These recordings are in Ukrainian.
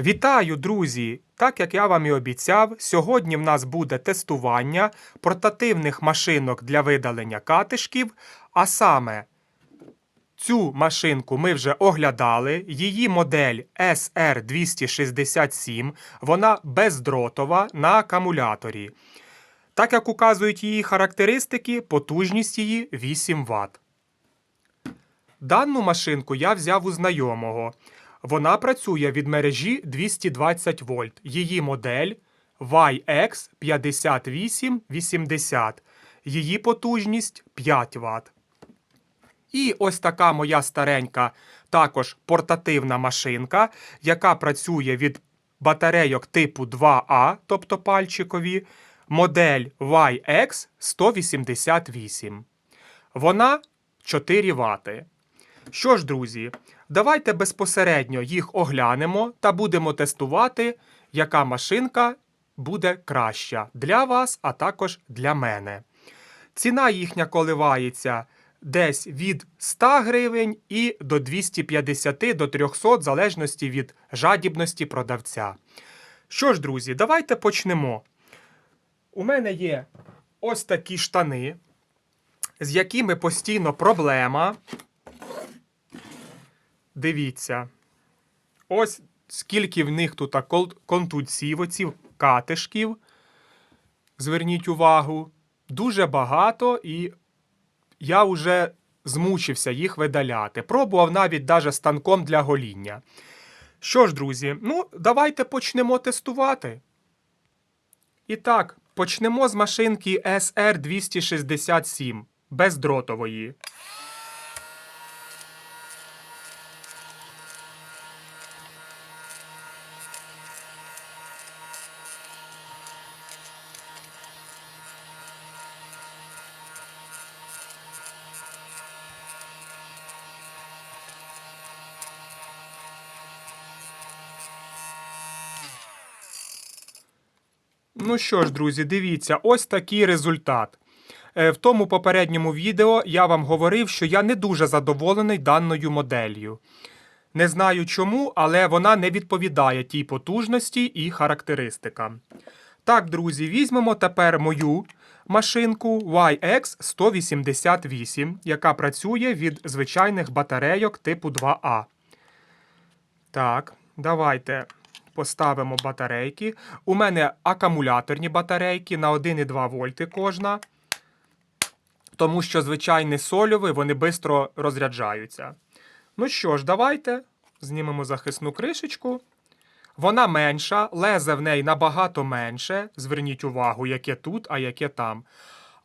Вітаю, друзі! Так як я вам і обіцяв, сьогодні в нас буде тестування портативних машинок для видалення катишків, а саме цю машинку ми вже оглядали. Її модель SR267, вона бездротова на акумуляторі. Так як указують її характеристики, потужність її 8 Вт. Дану машинку я взяв у знайомого. Вона працює від мережі 220 вольт. Її модель YX5880. Її потужність 5 Вт. І ось така моя старенька, також портативна машинка, яка працює від батарейок типу 2А, тобто пальчикові, модель YX188. Вона 4 Вт. Що ж, друзі, давайте безпосередньо їх оглянемо та будемо тестувати, яка машинка буде краща для вас, а також для мене. Ціна їхня коливається десь від 100 гривень і до 250 до 300, в залежності від жадібності продавця. Що ж, друзі, давайте почнемо. У мене є ось такі штани, з якими постійно проблема. Дивіться. Ось скільки в них тут кол- оців катишків. Зверніть увагу. Дуже багато, і я вже змучився їх видаляти. Пробував навіть даже станком для гоління. Що ж, друзі, ну, давайте почнемо тестувати. І так, почнемо з машинки SR267 бездротової. Ну що ж, друзі, дивіться, ось такий результат. Е, В тому попередньому відео я вам говорив, що я не дуже задоволений даною моделлю. Не знаю чому, але вона не відповідає тій потужності і характеристикам. Так, друзі, візьмемо тепер мою машинку YX188, яка працює від звичайних батарейок типу 2А. Так, давайте поставимо батарейки. У мене акумуляторні батарейки на 1,2 вольти кожна. Тому що звичайні сольові вони швидко розряджаються. Ну що ж, давайте знімемо захисну кришечку. Вона менша, лезе в неї набагато менше. Зверніть увагу, яке тут, а яке там.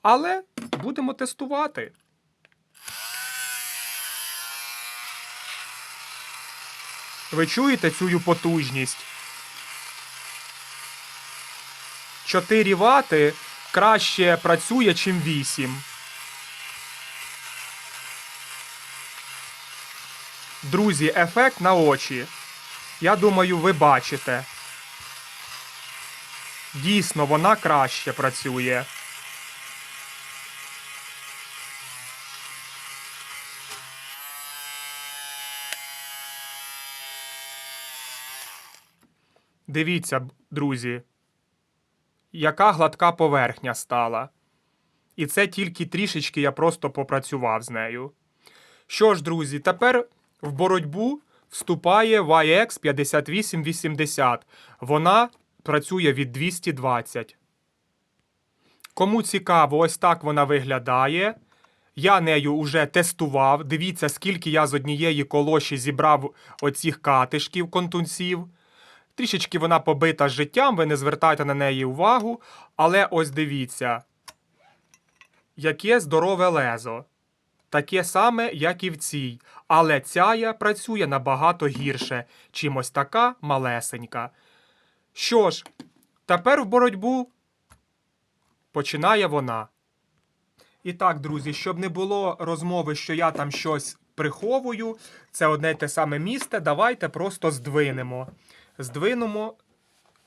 Але будемо тестувати. Ви чуєте цю потужність? 4 вати краще працює, чим 8. Друзі, ефект на очі. Я думаю, ви бачите. Дійсно, вона краще працює. Дивіться, друзі, яка гладка поверхня стала. І це тільки трішечки я просто попрацював з нею. Що ж, друзі, тепер в боротьбу вступає YX 5880. Вона працює від 220. Кому цікаво, ось так вона виглядає. Я нею вже тестував. Дивіться, скільки я з однієї колоші зібрав оцих катишків, контунців. Трішечки вона побита життям, ви не звертайте на неї увагу. Але ось дивіться, яке здорове лезо. Таке саме, як і в цій. Але ця працює набагато гірше, чим ось така малесенька. Що ж, тепер в боротьбу починає вона. І так, друзі, щоб не було розмови, що я там щось приховую, це одне й те саме місце, давайте просто здвинемо. Здвинемо,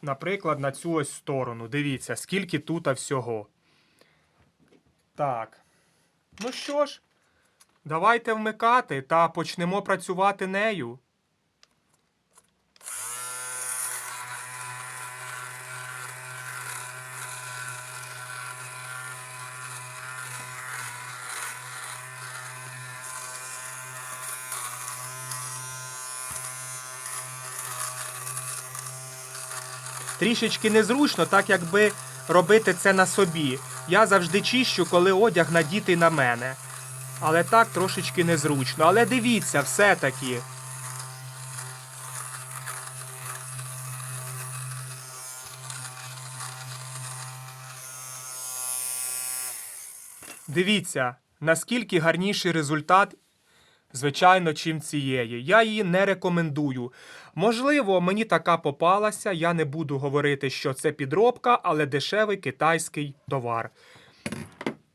наприклад, на цю ось сторону. Дивіться, скільки тут всього. Так. Ну що ж, давайте вмикати та почнемо працювати нею. Трішечки незручно, так якби робити це на собі. Я завжди чищу, коли одяг надітий на мене. Але так трошечки незручно. Але дивіться, все-таки. Дивіться, наскільки гарніший результат, звичайно, чим цієї. Я її не рекомендую. Можливо, мені така попалася. Я не буду говорити, що це підробка, але дешевий китайський товар.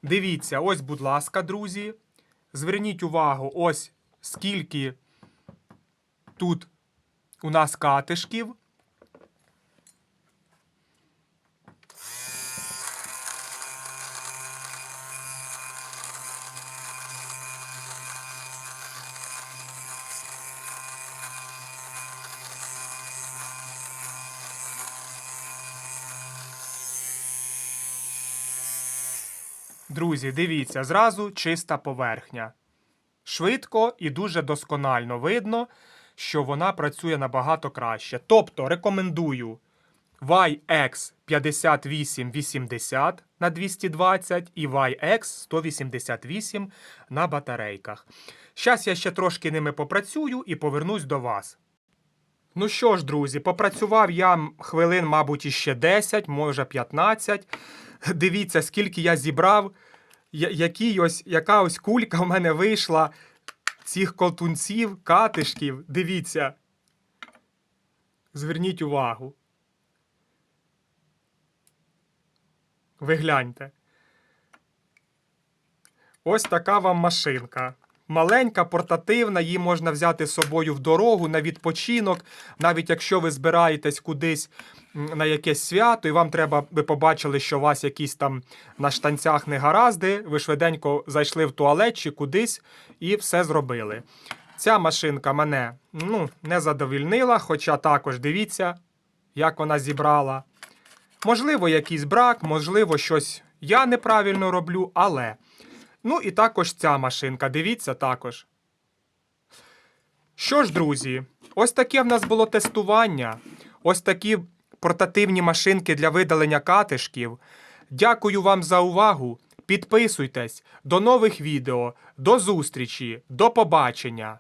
Дивіться, ось, будь ласка, друзі. Зверніть увагу, ось скільки тут у нас катишків. Друзі, дивіться, зразу чиста поверхня. Швидко і дуже досконально видно, що вона працює набагато краще. Тобто рекомендую YX 5880 на 220 і YX 188 на батарейках. Зараз я ще трошки ними попрацюю і повернусь до вас. Ну що ж, друзі, попрацював я хвилин, мабуть, іще 10, може 15. Дивіться, скільки я зібрав, я- який ось, яка ось кулька в мене вийшла цих колтунців, катишків. Дивіться. Зверніть увагу. Ви гляньте. Ось така вам машинка. Маленька, портативна, її можна взяти з собою в дорогу на відпочинок, навіть якщо ви збираєтесь кудись на якесь свято, і вам треба, ви побачили, що у вас якісь там на штанцях негаразди, ви швиденько зайшли в туалет чи кудись і все зробили. Ця машинка мене ну, не задовільнила, хоча також дивіться, як вона зібрала. Можливо, якийсь брак, можливо, щось я неправильно роблю, але. Ну і також ця машинка, дивіться також. Що ж, друзі, ось таке в нас було тестування. Ось такі портативні машинки для видалення катишків. Дякую вам за увагу. Підписуйтесь. До нових відео. До зустрічі. До побачення.